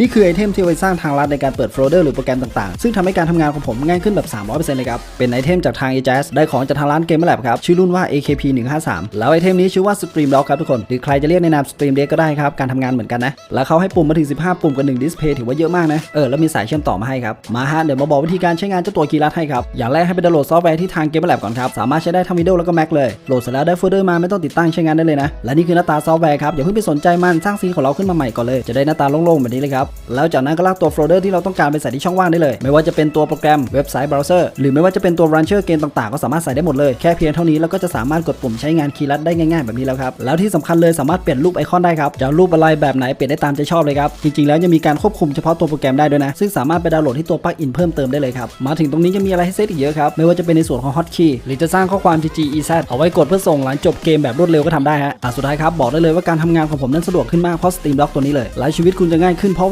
นี่คือไอเทมที่ไว้สร้างทางลัดในการเปิดโฟลเดอร์หรือโปรแกรมต่างๆ ซึ่งทำให้การทำงานของผมง่ายขึ้นแบบ 300%เลยครับ เป็นไอเทมจากทาง a j a z ได้ของจากทางร้านเกมแลบครับ ชื่อรุ่นว่า AKP 153แล้วไอเทมนี้ชื่อว่า Stream Lock ครับทุกคน หรือใครจะเรียกในนาม Stream Deck ก็ได้ครับ การทำงานเหมือนกันนะ แล้วเขาให้ปุ่มมาถึง 15 ปุ่มกับ1 display ถือว่าเยอะมากนะ เออ แล้วมีสายเชื่อมต่อมาให้ครับ มาฮะ เดี๋ยวมาบอกวิธีการใช้งานเจ้าตัวกีรัดให้ครับ อย่างแรกให้ไปดาวน์โหลดซอฟต์แวร์ที่ทางเกมแลบก่อนครับ สามารถใช้ได้ทั้ง Windows แล้วก็ Mac เลย โหลดเสร็จแล้วได้โฟลเดอร์มาไม่ต้องติดตั้งใช้งานได้เลยนะ และนี่คือหน้าตาซอฟต์แวร์ครับอย่าเพิ่งไปสนใจมันสร้างซีนของเราขึ้นมาใหม่ก่อนเลยจะได้หน้าตาโล่งๆแบบนี้เลยครับแล้วจากนั้นก็ลากตัวโฟลเดอร์ที่เราต้องการไปใส่ที่ช่องว่างได้เลย ไม่ว่าจะเป็นตัวโปรแกรมเว็บไซต์เบราว์เซอร์หรือไม่ว่าจะเป็นตัวรันเชอร์เกมต่างๆ ก็สามารถใส่ได้หมดเลยแค่เพียงเท่านี้เราก็จะสามารถกดปุ่มใช้งานคีย์ลัดได้ง่ายๆแบบนี้แล้วครับแล้วที่สำคัญเลยสามารถเปลี่ยนรูปไอคอนได้ครับจะรูปอะไรแบบไหนเปลี่ยนได้ตามใจชอบเลยครับจริงๆแล้วยังมีการควบคุมเฉพาะตัวโปรแกรมได้ด้วยนะซึ่งสามารถไปดาวน์โหลดที่ตัวปลั๊กอินเพิ่มเติมได้เลยครับมาถึงตรงนี้ยังมีอะไรให้เซตอีกเยอะครับไม่ว่าจะเป็นในส่วนของ Hotkey หรือจะสร้างข้อความ GG EZ เอาไว้กดเพื่อส่งหลังจบเกมแบบรวดเร็วก็ทำได้ฮะอะสุดท้ายครับบอกได้เลยว่าการทำงานของผมนั้นสะดวกขึ้นมากเพราะ Steam Lock ตัวนี้เลยและชีวิตคุณจะง่ายขึ้นเพราะ